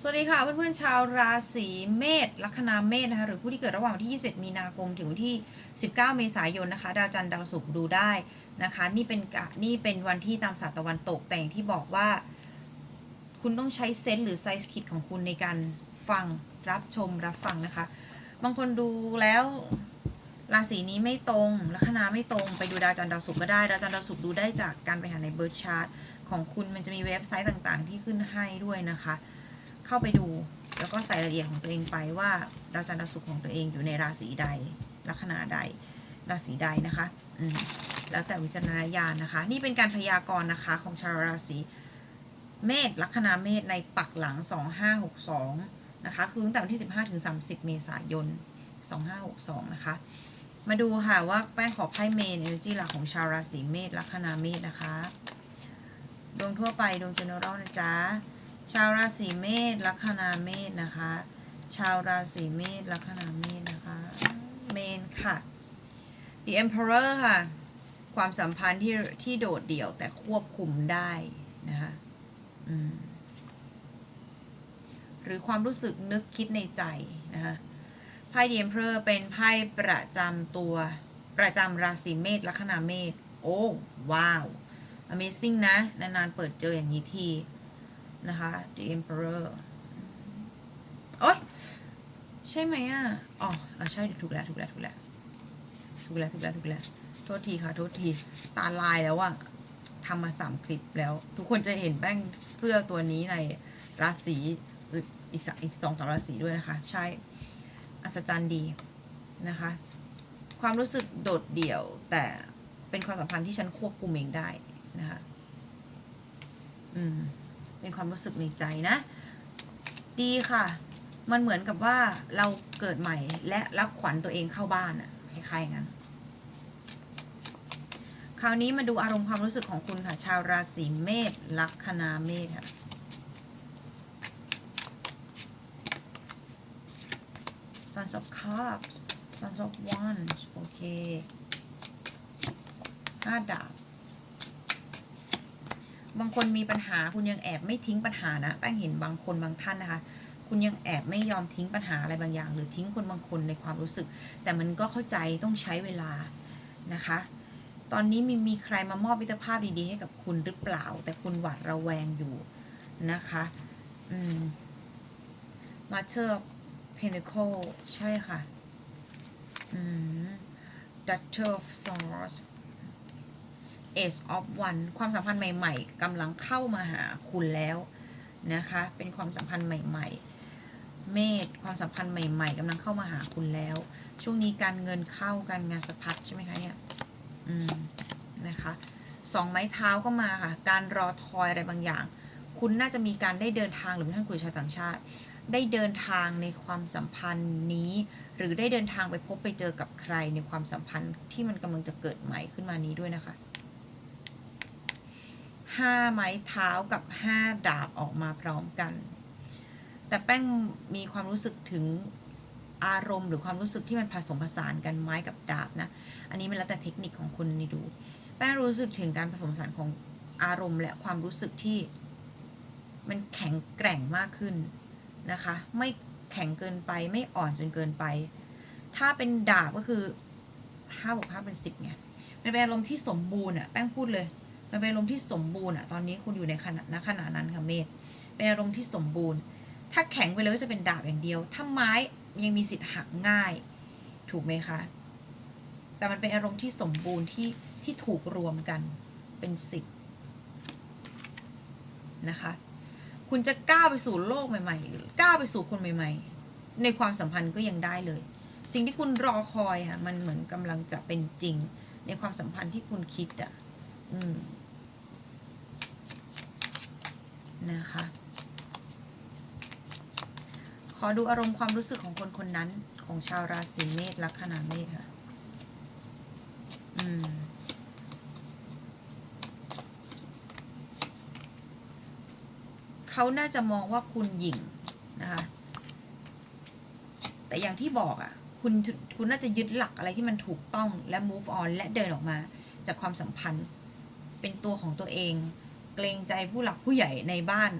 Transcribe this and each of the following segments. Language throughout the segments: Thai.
สวัสดีค่ะเพื่อนๆชาวราศีเมษลัคนาเมษนะคะหรือผู้ที่เกิดระหว่างวันที่ 21 มีนาคมถึงวันที่ 19 เมษายนนะคะดาวจันทร์ดาวศุกร์ดูได้นะคะนี่เป็นกะนี่เป็นวันที่ตามศาสตร์ตะวันตกแต่งที่บอกว่า คุณต้องใช้เซนส์หรือไซส์คิดของคุณในการฟังรับชมรับฟังนะคะ บางคนดูแล้วราศีนี้ไม่ตรงลัคนาไม่ตรงไปดูดาวจันทร์ดาวศุกร์ก็ได้ดาวจันทร์ดาวศุกร์ดูได้จากการไปหาในเบิร์ดชาร์ตของคุณมันจะมีเว็บไซต์ต่างๆ ที่ขึ้นให้ด้วยนะคะ เข้าไปดู แล้วก็ใส่รายละเอียดของตัวเองไปว่าดาวจันทร์ดาวศุกร์ของตัวเองอยู่ในราศีใด ลัคนาใด ราศีใดนะคะอืมแล้วแต่วิจารณญาณนะคะ นี่เป็นการพยากรณ์นะคะของชาวราศีเมษลัคนาเมษในปักหลัง 2562 นะคะ คือตั้งแต่วันที่ 15 ถึง 30 เมษายน 2562 นะคะ มาดูค่ะว่าแป้งขอไพ่เมน energy หลักของชาวราศีเมษลัคนาเมษนะคะ ดวงทั่วไปดวง general นะจ๊ะ ชาวราศีเมษลัคนาเมษนะคะ ชาวราศีเมษลัคนาเมษนะคะเมนค่ะ The Emperor ค่ะ ความสัมพันธ์ที่ที่โดดเดี่ยวแต่ควบคุมได้นะคะหรือความรู้สึกนึกคิดในใจนะคะไพ่ The Emperor เป็นไพ่ประจำตัวประจำราศีเมษลัคนาเมษโอ้ว้าว Amazing นะ นานๆเปิดเจออย่างนี้ที นะคะ The Emperor โอ๊ยใช่ไหมอะ อ๋ออะใช่ถูกแล้ว ถูกแล้ว ถูกแล้ว ถูกแล้ว ถูกแล้ว ถูกแล้ว โทษทีค่ะ โทษที ตาลายแล้วอะทำมาสามคลิปแล้ว ทุกคนจะเห็นแป้งเสื้อตัวนี้ในราศีหรืออีกสอีกสองสามราศีด้วยนะคะ ใช่ อัศจรรย์ดีนะคะ ความรู้สึกโดดเดี่ยว แต่เป็นความสัมพันธ์ที่ฉันควบคุมเองได้นะคะ อืม เป็นความรู้สึกในใจนะ ดีค่ะ มันเหมือนกับว่าเราเกิดใหม่และรับขวัญตัวเองเข้าบ้านอะคล้ายๆงั้น คราวนี้มาดูอารมณ์ความรู้สึกของคุณค่ะ ชาวราศีเมษลัคนาเมษค่ะ Sons of Cups Sons of Wands โอเคห้าดาบ บางคนมีปัญหาคุณยังแอบไม่ทิ้งปัญหานะแป้งเห็นบางคนบางท่านนะคะ คุณยังแอบไม่ยอมทิ้งปัญหาอะไรบางอย่าง หรือทิ้งคนบางคนในความรู้สึก แต่มันก็เข้าใจต้องใช้เวลานะคะ ตอนนี้มีมีใครมามอบมิตรภาพดีๆให้กับคุณหรือเปล่า แต่คุณหวาดระแวงอยู่นะคะอืมมาเชอร์ Pentacle ใช่ค่ะอืม Duchess of Swords Ace of One ความสัมพันธ์ใหม่ ๆกำลังเข้ามาหาคุณแล้วนะคะ เป็นความสัมพันธ์ใหม่ ๆ เมษความสัมพันธ์ใหม่ ๆกำลังเข้ามาหาคุณแล้ว ช่วงนี้การเงินเข้าการงานสะพัดใช่ไหมคะเนี่ยอืมนะคะสองไม้เท้าก็มาค่ะ การรอคอยอะไรบางอย่าง คุณน่าจะมีการได้เดินทางหรือท่านคุยชาวต่างชาติ ได้เดินทางในความสัมพันธ์นี้ หรือได้เดินทางไปพบไปเจอกับใครในความสัมพันธ์ที่มันกำลังจะเกิดใหม่ขึ้นมานี้ด้วยนะคะ ห้าไม้เท้ากับห้าดาบออกมาพร้อมกัน แต่แป้งมีความรู้สึกถึงอารมณ์หรือความรู้สึกที่มันผสมผสานกันไม้กับดาบนะ อันนี้มันแล้วแต่เทคนิคของคุณนี่ดู แป้งรู้สึกถึงการผสมผสานของอารมณ์และความรู้สึกที่มันแข็งแกร่งมากขึ้นนะคะ ไม่แข็งเกินไปไม่อ่อนจนเกินไป ถ้าเป็นดาบก็คือห้าบวกห้าเป็นสิบไงมันเป็นอารมณ์ที่สมบูรณ์อะแป้งพูดเลย มันเป็นอารมณ์ที่สมบูรณ์อะตอนนี้คุณอยู่ในขณะณขณะนั้นค่ะเมธเป็นอารมณ์ที่สมบูรณ์ ถ้าแข็งไปเลยก็จะเป็นดาบอย่างเดียว ถ้าไม้ยังมีสิทธิ์หักง่าย ถูกไหมคะ แต่มันเป็นอารมณ์ที่สมบูรณ์ที่ที่ถูกรวมกันเป็นสิบนะคะ คุณจะก้าวไปสู่โลกใหม่ ๆ หรือก้าวไปสู่คนใหม่ ๆ ในความสัมพันธ์ก็ยังได้เลย สิ่งที่คุณรอคอยค่ะ มันเหมือนกำลังจะเป็นจริง ในความสัมพันธ์ที่คุณคิดอะ อืม นะคะ ขอดูอารมณ์ความรู้สึกของคนคนนั้นของชาวราศีเมษลัคนาเมษค่ะ อืม เขาน่าจะมองว่าคุณหยิ่งนะคะ แต่อย่างที่บอกอะ่ะ คุณ คุณน่าจะยึดหลักอะไรที่มันถูกต้องและ move on และเดินออกมาจากความสัมพันธ์ เป็นตัวของตัวเอง เกรงใจผู้หลักผู้ใหญ่ในบ้าน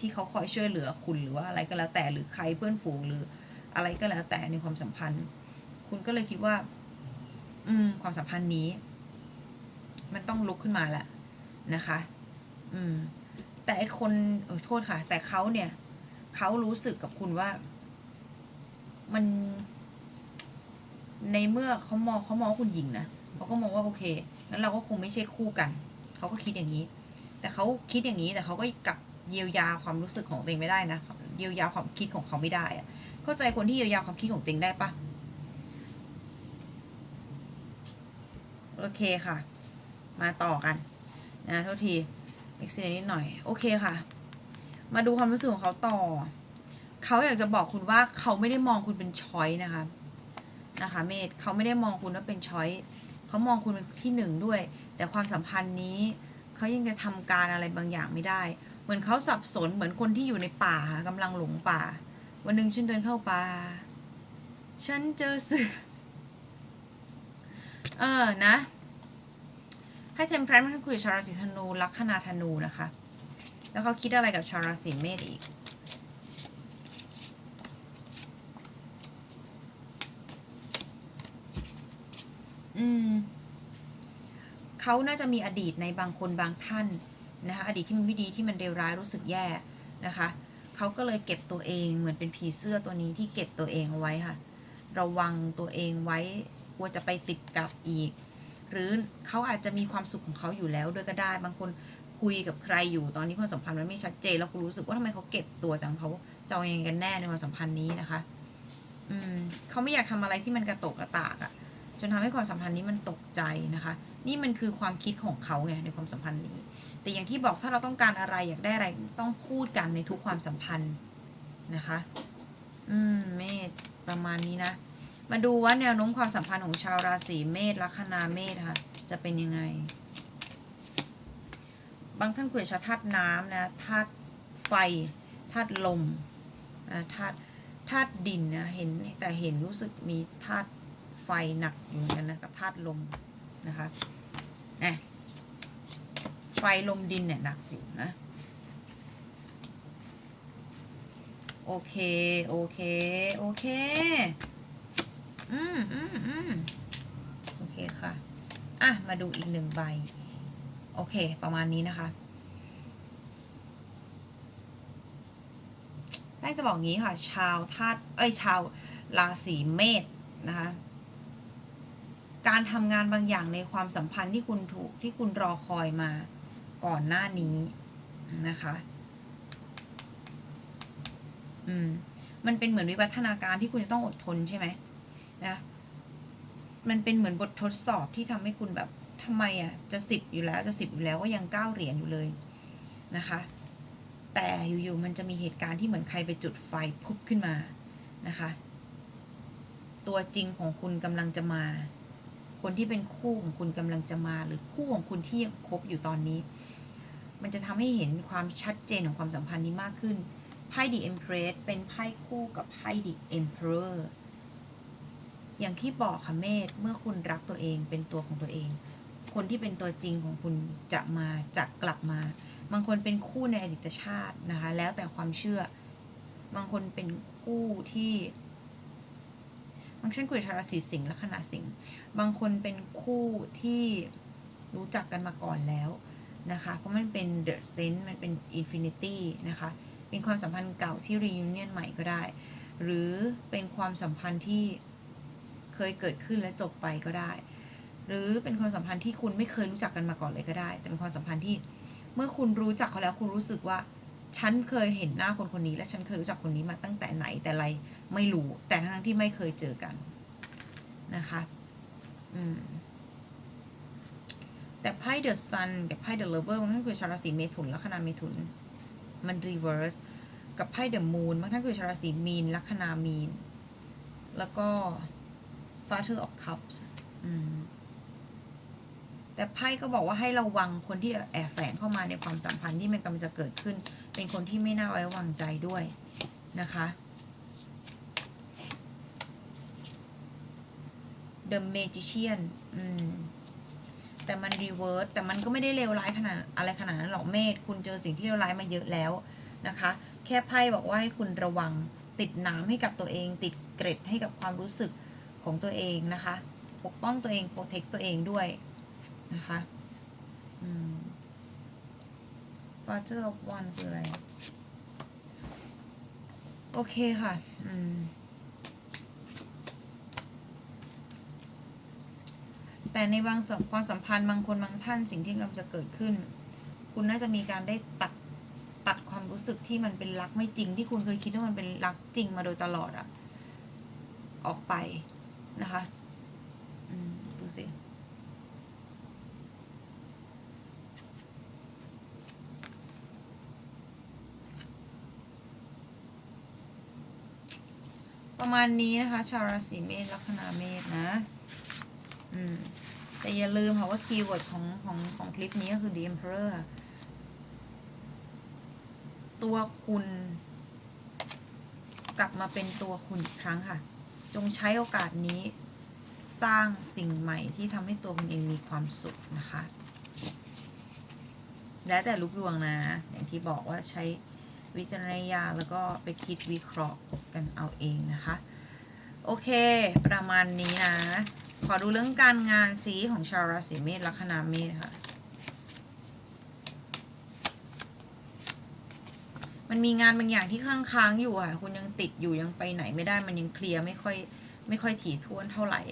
ที่เขาคอยช่วยเหลือคุณหรือว่าอะไรก็แล้วแต่หรือใครเพื่อนฝูงหรืออะไรก็แล้วแต่ในความสัมพันธ์ คุณก็เลยคิดว่า อืม ความสัมพันธ์นี้ มันต้องลุกขึ้นมาแหละนะคะ อืม แต่ไอคนเอโทษค่ะ แต่เขาเนี่ยเขารู้สึกกับคุณว่า มัน ในเมื่อเขามองเขามองว่าคุณหญิงนะเขาก็มองว่าโอเคงั้นเราก็คงไม่ใช่คู่กันเขาก็คิดอย่างนี้ แต่เขาคิดอย่างนี้แต่เขาก็กลับเยียวยาความรู้สึกของตัวเองไม่ได้นะเยียวยาความคิดของเขาไม่ได้อะเข้าใจคนที่เยียวยาความคิดของตัวเองได้ปะโอเคค่ะ มาต่อกันนะโทษทีเอ็กซิเดนนิดหน่อยโอเคค่ะ มาดูความรู้สึกของเขาต่อ เขาอยากจะบอกคุณว่าเขาไม่ได้มองคุณเป็นช้อยนะคะนะคะเมธเขาไม่ได้มองคุณว่าเป็นช้อยเขามองคุณเป็นที่หนึ่งด้วย แต่ความสัมพันธ์นี้ เขายังจะทำการอะไรบางอย่างไม่ได้ เหมือนเขาสับสนเหมือนคนที่อยู่ในป่าค่ะกำลังหลงป่า วันหนึ่งฉันเดินเข้าป่า ฉันเจอเสือ เออนะ ให้เทมเพลนมันคุยชาวราศีธนูลัคนาธนูนะคะ แล้วเขาคิดอะไรกับชาวราศีเมษอีก อืม เขาน่าจะมีอดีตในบางคนบางท่านนะคะอดีตที่มันไม่ดีที่มันเลวร้ายรู้สึกแย่นะคะเขาก็เลยเก็บตัวเองเหมือนเป็นผีเสื้อตัวนี้ที่เก็บตัวเองเอาไว้ค่ะ ระวังตัวเองไว้กลัวจะไปติดกับอีก หรือเขาอาจจะมีความสุขของเขาอยู่แล้วด้วยก็ได้ บางคนคุยกับใครอยู่ตอนนี้ความสัมพันธ์มันไม่ชัดเจนแล้วคุณรู้สึกว่าทำไมเขาเก็บตัวจังเขาจะเอายังไงกันแน่ในความสัมพันธ์นี้นะคะ อืมเขาไม่อยากทำอะไรที่มันกระตกกระตากอะจนทำให้ความสัมพันธ์นี้มันตกใจนะคะ นี่มันคือความคิดของเขาไงในความสัมพันธ์นี้ แต่อย่างที่บอกถ้าเราต้องการอะไรอยากได้อะไรต้องพูดกันในทุกความสัมพันธ์นะคะ อืมเมษประมาณนี้นะ มาดูว่าแนวโน้มความสัมพันธ์ของชาวราศีเมษลัคนาเมษค่ะ จะเป็นยังไง บางท่านคุยกับชาธาตุน้ำนะธาตุไฟธาตุลมนะธาตุธาตุดินนะเห็นแต่เห็นรู้สึกมีธาตุไฟหนักอยู่เหมือนกันนะกับธาตุลม นะคะอะไฟลมดินเนี่ยหนักอยู่นะ โอเค โอเค โอเค อืมอืมอืมโอเคค่ะ อะ มาดูอีกหนึ่งใบ โอเค ประมาณนี้นะคะแป้งจะบอกงี้ค่ะ ชาวธาตุเอ้ยชาวราศีเมษนะคะ การทำงานบางอย่างในความสัมพันธ์ที่คุณถูกที่คุณรอคอยมาก่อนหน้านี้นะคะ อืม มันเป็นเหมือนวิวัฒนาการที่คุณจะต้องอดทนใช่ไหมนะ มันเป็นเหมือนบททดสอบที่ทำให้คุณแบบทำไมอะ จะสิบอยู่แล้ว จะสิบอยู่แล้วก็ยังเก้าเหรียญอยู่เลยนะคะ แต่อยู่ๆมันจะมีเหตุการณ์ที่เหมือนใครไปจุดไฟพุบขึ้นมานะคะ ตัวจริงของคุณกำลังจะมา คนที่เป็นคู่ของคุณกำลังจะมา หรือคู่ของคุณที่ยังคบอยู่ตอนนี้ มันจะทำให้เห็นความชัดเจนของความสัมพันธ์นี้มากขึ้นไพ่ The Empress เป็นไพ่คู่กับไพ่ The Emperor อย่างที่บอกค่ะเมธเมื่อคุณรักตัวเองเป็นตัวของตัวเอง คนที่เป็นตัวจริงของคุณจะมาจะกลับมา บางคนเป็นคู่ในอดีตชาตินะคะ แล้วแต่ความเชื่อบางคนเป็นคู่ที่างเช่นคุยชาราศีสิงห์แลัคนาสิงห์บางคนเป็นคู่ที่รู้จักกันมาก่อนแล้วนะคะ เพราะมันเป็น The Sense มันเป็น Infinity นะคะ เป็นความสัมพันธ์เก่าที่ reunion ใหม่ก็ได้ หรือเป็นความสัมพันธ์ที่เคยเกิดขึ้นและจบไปก็ได้ หรือเป็นความสัมพันธ์ที่คุณไม่เคยรู้จักกันมาก่อนเลยก็ได้ แต่เป็นความสัมพันธ์ที่เมื่อคุณรู้จักเขาแล้วคุณรู้สึกว่า ฉันเคยเห็นหน้าคนคนนี้ และฉันเคยรู้จักคนนี้มาตั้งแต่ไหนแต่ไรไม่รู้ แต่ทั้งที่ไม่เคยเจอกันนะคะอืมแต่ไพ่เดอะซันกับไพ่เดอะเลเวอร์มันก็คือชาวราศีเมถุนลัคนาเมถุน มันรีเวิร์สกับไพ่เดอะมูนมันก็คือชาวราศีมีนลัคนามีน แล้วก็ Father of Cups อืม แต่ไพ่ก็บอกว่าให้ระวังคนที่แอบแฝงเข้ามาในความสัมพันธ์ที่มันกำลังจะเกิดขึ้น เป็นคนที่ไม่น่าไว้วางใจด้วยนะคะ The Magician อืมแต่มันรีเวิร์สแต่มันก็ไม่ได้เลวร้ายขนาดอะไรขนาดนั้นหรอกเมธคุณเจอสิ่งที่เลวร้ายมาเยอะแล้วนะคะ แค่ไพ่บอกว่าให้คุณระวังติดน้ำให้กับตัวเอง ติดเกร็ดให้กับความรู้สึกของตัวเองนะคะ ปกป้องตัวเองโปรเทคตัวเองด้วย นะคะอืม Father of One คืออะไร โอเคค่ะ อืมแต่ในบางความสัมพันธ์บางคนบางท่านสิ่งที่กำลังจะเกิดขึ้น คุณน่าจะมีการได้ตัดตัดความรู้สึกที่มันเป็นรักไม่จริง ที่คุณเคยคิดว่ามันเป็นรักจริงมาโดยตลอดอะออกไปนะคะ อืมดูสิ ประมาณนี้นะคะ ชาวราศีเมษลัคนาเมษนะ อืม แต่อย่าลืมค่ะว่าคีย์เวิร์ดของของของคลิปนี้ก็คือ The Emperor ตัวคุณ กลับมาเป็นตัวคุณอีกครั้งค่ะ จงใช้โอกาสนี้สร้างสิ่งใหม่ที่ทำให้ตัวคุณเองมีความสุขนะคะ แล้วแต่ลูกดวงนะ อย่างที่บอกว่าใช้ วิจารณญาณแล้วก็ไปคิดวิเคราะห์กันเอาเองนะคะ โอเค ประมาณนี้นะ ขอดูเรื่องการงานสีของชาวราศีเมษลัคนาเมษค่ะมันมีงานบางอย่างที่ค้างๆอยู่อะ คุณยังติดอยู่ยังไปไหนไม่ได้มันยังเคลียร์ไม่ค่อยไม่ค่อยถี่ถ้วนเท่าไหร่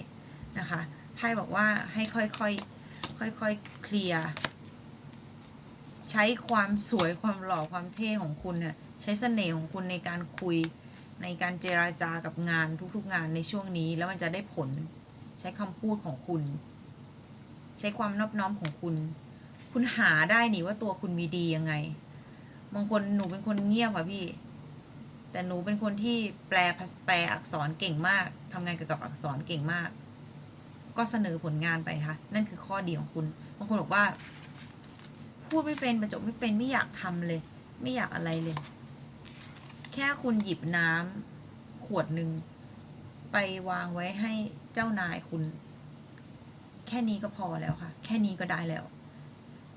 นะคะไพ่บอกว่าให้ค่อยๆค่อยๆเคลียร์ ใช้ความสวยความหล่อความเท่ของคุณเนี่ยใช้เสน่ห์ของคุณในการคุย ในการเจราจากับงานทุกๆงานในช่วงนี้ แล้วมันจะได้ผล ใช้คำพูดของคุณ ใช้ความนอบน้อมของคุณ คุณหาได้นี่ว่าตัวคุณมีดียังไงบางคนหนูเป็นคนเงียบค่ะพี่ แต่หนูเป็นคนที่แปลภาแปลอักษรเก่งมากทำงานเกี่ยวกับอักษรเก่งมาก ก็เสนอผลงานไปค่ะ นั่นคือข้อดีของคุณ บางคนบอกว่า พูดไม่เป็นประจบไม่เป็นไม่อยากทำเลย ไม่อยากอะไรเลย แค่คุณหยิบน้ำขวดหนึ่งไปวางไว้ให้เจ้านายคุณ แค่นี้ก็พอแล้วค่ะ แค่นี้ก็ได้แล้ว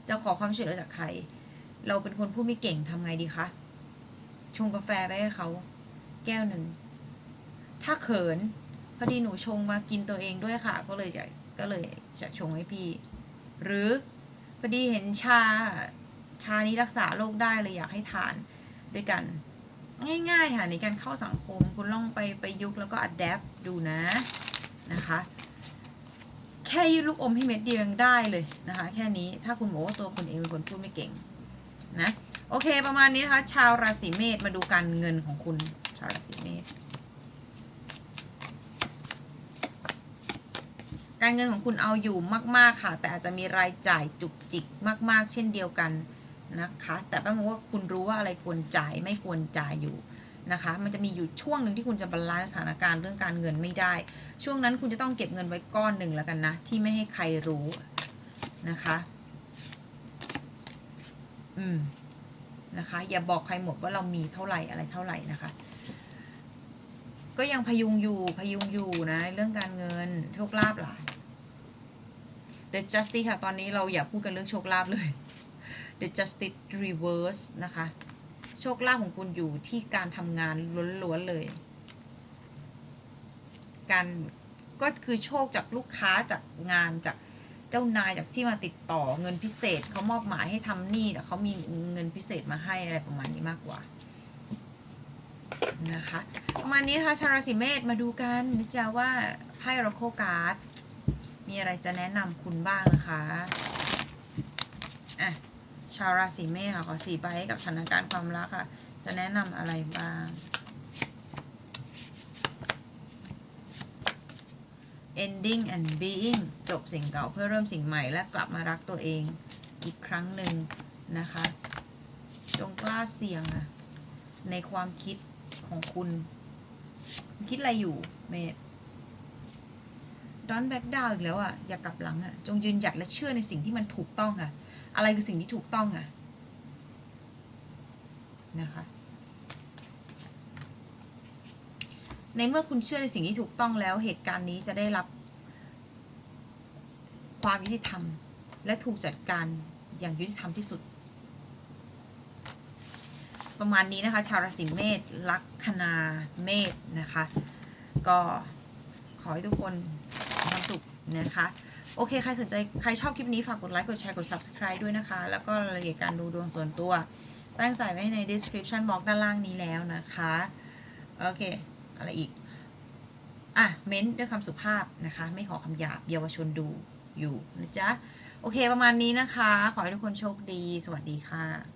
จะขอความช่วยเหลือจากใคร เราเป็นคนพูดไม่เก่งทำไงดีคะชงกาแฟไปให้เขาแก้วหนึ่ง ถ้าเขินพอดีหนูชงมากินตัวเองด้วยค่ะ ก็เลยจะก็เลยจะชงให้พี่ หรือ พอดีเห็นชา ชานี้รักษาโรคได้เลยอยากให้ทานด้วยกัน ง่ายๆค่ะในการเข้าสังคมคุณลองไปไปยุกแล้วก็อัดแอปดูนะนะคะ แค่ยืดลูกอมให้เม็ดเดียวยังได้เลยนะคะ แค่นี้ถ้าคุณบอกว่าตัวคุณเองเป็นคนพูดไม่เก่งนะโอเคประมาณนี้นะคะ ชาวราศีเมษมาดูการเงินของคุณชาวราศีเมษ การเงินของคุณเอาอยู่มาก ๆ ค่ะ แต่อาจจะมีรายจ่ายจุกจิกมาก ๆ เช่นเดียวกันนะคะ แต่แป้งว่าคุณรู้ว่าอะไรควรจ่ายไม่ควรจ่ายอยู่นะคะ มันจะมีอยู่ช่วงหนึ่งที่คุณจะบาลานซ์สถานการณ์เรื่องการเงินไม่ได้ ช่วงนั้นคุณจะต้องเก็บเงินไว้ก้อนหนึ่งแล้วกันนะ ที่ไม่ให้ใครรู้นะคะ อืมนะคะ อย่าบอกใครหมดว่าเรามีเท่าไหร่อะไรเท่าไหร่นะคะ ก็ยังพยุงอยู่พยุงอยู่นะ เรื่องการเงินโชคลาภล่ะ The Justice ค่ะตอนนี้เราอย่าพูดกันเรื่องโชคลาภเลย The Justice Reverse นะคะ โชคลาภของคุณอยู่ที่การทำงานล้วนๆเลย การก็คือโชคจากลูกค้าจากงานจากเจ้านายจากที่มาติดต่อเงินพิเศษเขามอบหมายให้ทำนี่แต่เขามีเงินพิเศษมาให้อะไรประมาณนี้มากกว่า นะคะประมาณนี้ค่ะชาราศีเมษมาดูกันนะจ๊ะว่าไพ่รโคการ์ดมีอะไรจะแนะนำคุณบ้างนะคะอะชาวราศีเมษค่ะขอสี่ใบให้กับสถานการณ์ความรักค่ะ จะแนะนำอะไรบ้าง ending and being จบสิ่งเก่าเพื่อเริ่มสิ่งใหม่และกลับมารักตัวเองอีกครั้งหนึ่งนะคะ จงกล้าเสี่ยงอะในความคิด ของคุณ คิดอะไรอยู่เมธดอนแบ็กดาวอีกแล้วอะอย่ากกลับหลังอะจงยืนหยัดและเชื่อในสิ่งที่มันถูกต้องอะอะไรคือสิ่งที่ถูกต้องอะ นะคะ ในเมื่อคุณเชื่อในสิ่งที่ถูกต้องแล้ว เหตุการณ์นี้จะได้รับ ความยุติธรรม และถูกจัดการอย่างยุติธรรมที่สุด ประมาณนี้นะคะ ชาวราศีเมษลัคนาเมษนะคะ ก็ขอให้ทุกคนมีความสุขนะคะ โอเค ใครสนใจใครชอบคลิปนี้ ฝากกดไลค์กดแชร์กด subscribe ด้วยนะคะ แล้วก็รายละเอียดการดูดวงส่วนตัว แป้งใส่ไว้ใน description box ด้านล่างนี้แล้วนะคะ โอเค อะไรอีก อะ เม้นต์ด้วยคำสุภาพนะคะ ไม่ขอคำหยาบเยาวชนดูอยู่นะจ๊ะ โอเคประมาณนี้นะคะ ขอให้ทุกคนโชคดี สวัสดีค่ะ